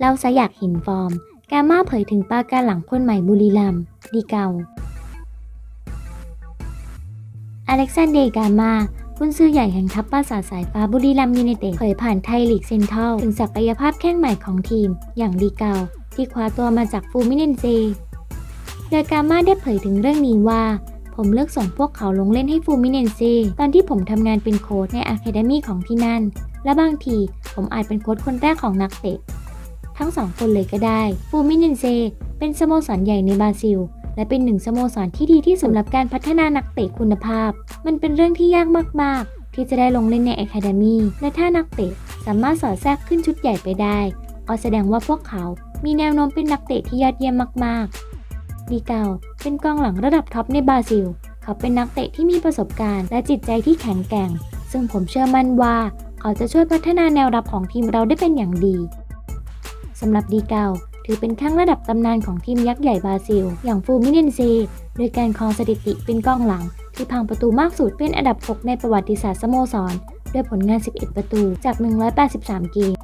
เราซะอยากเห็นฟอร์ม กาม่าเผยถึงปาการหลังคนใหม่บุรีรัมย์ดีเกาอเล็กซานเดร์กามากุนซือใหญ่แห่งทัพปราสาทสายฟ้าบุรีรัมย์ยูไนเต็ดเผยผ่านไทยลีกเซนทรัลถึงศักยภาพแข้งใหม่ของทีม อย่างดีเกาที่คว้าตัวมาจากฟูมิเนนเซเดอร์กามาได้เผยถึงเรื่องนี้ว่า ผมเลือกส่งพวกเขาลงเล่นให้ฟูมิเนนเซตอนที่ผมทำงานเป็นโค้ชในอะคาเดมี่ของที่นั่น และบางทีผมอาจเป็นโค้ชคนแรกของนักเตะ ทั้งสองคนเลยก็ได้ ฟูมิเนนเซเป็นสโมสรใหญ่ในบราซิล และเป็นหนึ่งสโมสรที่ดีที่สุดสำหรับการพัฒนานักเตะคุณภาพ มันเป็นเรื่องที่ยากมาก ๆ ที่จะได้ลงเล่นในอะคาเดมีและถ้านักเตะสามารถสอดแทรกขึ้นชุดใหญ่ไปได้ ก็แสดงว่าพวกเขามีแนวโน้มเป็นนักเตะที่ยอดเยี่ยมมาก ๆ ดีเกาเป็นกองหลังระดับท็อปในบราซิล เขาเป็นนักเตะที่มีประสบการณ์และจิตใจที่แข็งแกร่ง ซึ่งผมเชื่อมั่นว่า เขาจะช่วยพัฒนาแนวรับของทีมเราได้เป็นอย่างดีสำหรับดีเกาถือเป็นข้างระดับตำนานของทีมยักษ์ใหญ่บราซิล อย่างฟูมิเนนเซโดยการครองสถิติเป็นกองหลัง ที่พังประตูมากสุดเป็นอันดับ 6 ในประวัติศาสตร์สโมสร ด้วยผลงาน 11 ประตูจาก 183 เกม